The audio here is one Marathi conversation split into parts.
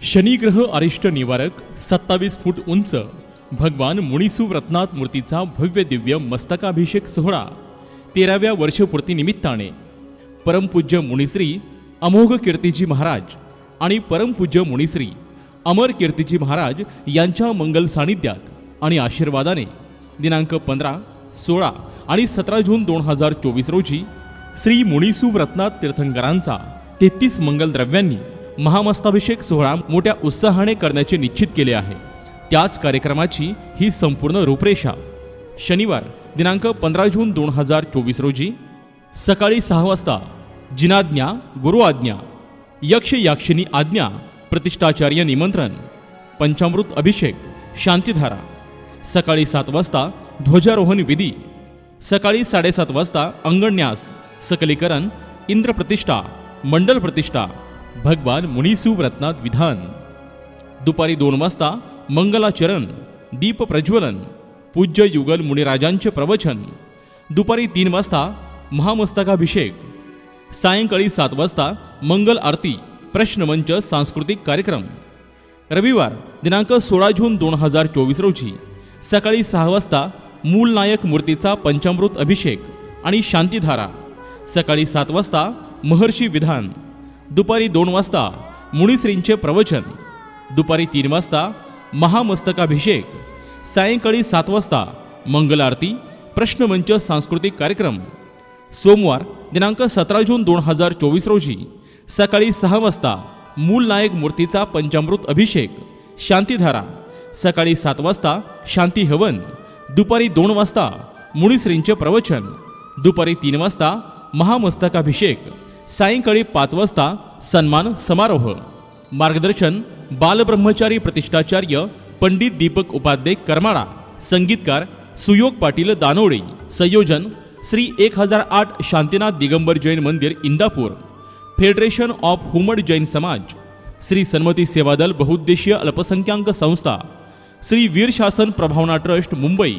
शनिग्रह अरिष्ट निवारक सत्तावीस फूट उंच भगवान मुनिसू रत्नात मूर्तीचा भव्य दिव्य मस्तकाभिषेक सोहळा तेराव्या वर्षपूर्तीनिमित्ताने परमपूज्य मुनिश्री अमोघ कीर्तीजी महाराज आणि परमपूज्य मुनिश्री अमर कीर्तीजी महाराज यांच्या मंगल सानिध्यात आणि आशीर्वादाने दिनांक पंधरा सोळा आणि सतरा जून दोन हजार चोवीस रोजी श्री मुनिसू रत्नाथ तीर्थंकरांचा तेहतीस मंगल द्रव्यांनी महामस्ताभिषेक सोहळा मोठ्या उत्साहाने करण्याचे निश्चित केले आहे. त्याच कार्यक्रमाची ही संपूर्ण रूपरेषा शनिवार दिनांक पंधरा जून दोन हजार चोवीस रोजी सकाळी सहा वाजता जिनाज्ञा गुरुआज्ञा यक्ष याक्षिणी आज्ञा प्रतिष्ठाचार्य निमंत्रण पंचामृत अभिषेक शांतीधारा सकाळी सात वाजता ध्वजारोहण विधी सकाळी साडेसात वाजता अंगण्यास सकलीकरण इंद्रप्रतिष्ठा मंडल प्रतिष्ठा भगवान मुनिसू रत्नात विधान. दुपारी दोन वाजता मंगलाचरण दीप प्रज्वलन पूज्य युगल मुनिराजांचे प्रवचन. दुपारी तीन वाजता महामस्तकाभिषेक. सायंकाळी सात वाजता मंगल आरती प्रश्नमंच सांस्कृतिक कार्यक्रम. रविवार दिनांक सोळा जून दोन हजार चोवीस रोजी. सकाळी सहा वाजता मूल नायक मूर्तीचा पंचामृत अभिषेक आणि शांतीधारा. सकाळी सात वाजता महर्षी विधान. दुपारी दोन वाजता मुनिश्रींचे प्रवचन. दुपारी तीन वाजता महामस्तकाभिषेक. सायंकाळी सात वाजता मंगलारती प्रश्नमंच सांस्कृतिक कार्यक्रम. सोमवार दिनांक सतरा जून दोन हजार चोवीस रोजी. सकाळी सहा वाजता मूल नायक मूर्तीचा पंचामृत अभिषेक. शांतीधारा. सकाळी सात वाजता शांती हवन. दुपारी दोन वाजता मुनिश्रींचे प्रवचन. दुपारी तीन वाजता महामस्तकाभिषेक. सायंकाळी पाच वाजता सन्मान समारोह. मार्गदर्शन बालब्रह्मचारी प्रतिष्ठाचार्य पंडित दीपक उपाध्ये करमाळा संगीतकार सुयोग पाटील दानोळे संयोजन श्री एक हजार आठ शांतीनाथ दिगंबर जैन मंदिर इंदापूर फेडरेशन ऑफ हुमड जैन समाज श्री सन्मती सेवादल बहुउद्देशीय अल्पसंख्याक संस्था श्री वीर शासन प्रभावना ट्रस्ट मुंबई.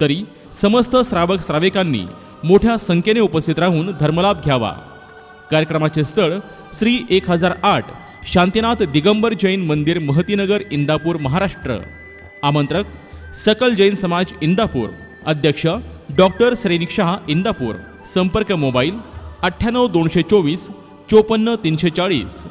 तरी समस्त श्रावक श्राविकांनी मोठ्या संख्येने उपस्थित राहून धर्मलाभ घ्यावा. कार्यक्रमाचे स्थळ श्री एक हजार आठ शांतीनाथ दिगंबर जैन मंदिर महतीनगर इंदापूर महाराष्ट्र. आमंत्रक सकल जैन समाज इंदापूर. अध्यक्ष डॉक्टर सैनिक शहा इंदापूर. संपर्क मोबाईल अठ्ठ्याण्णव दोनशे चोवीस चोपन्न तीनशे चाळीस.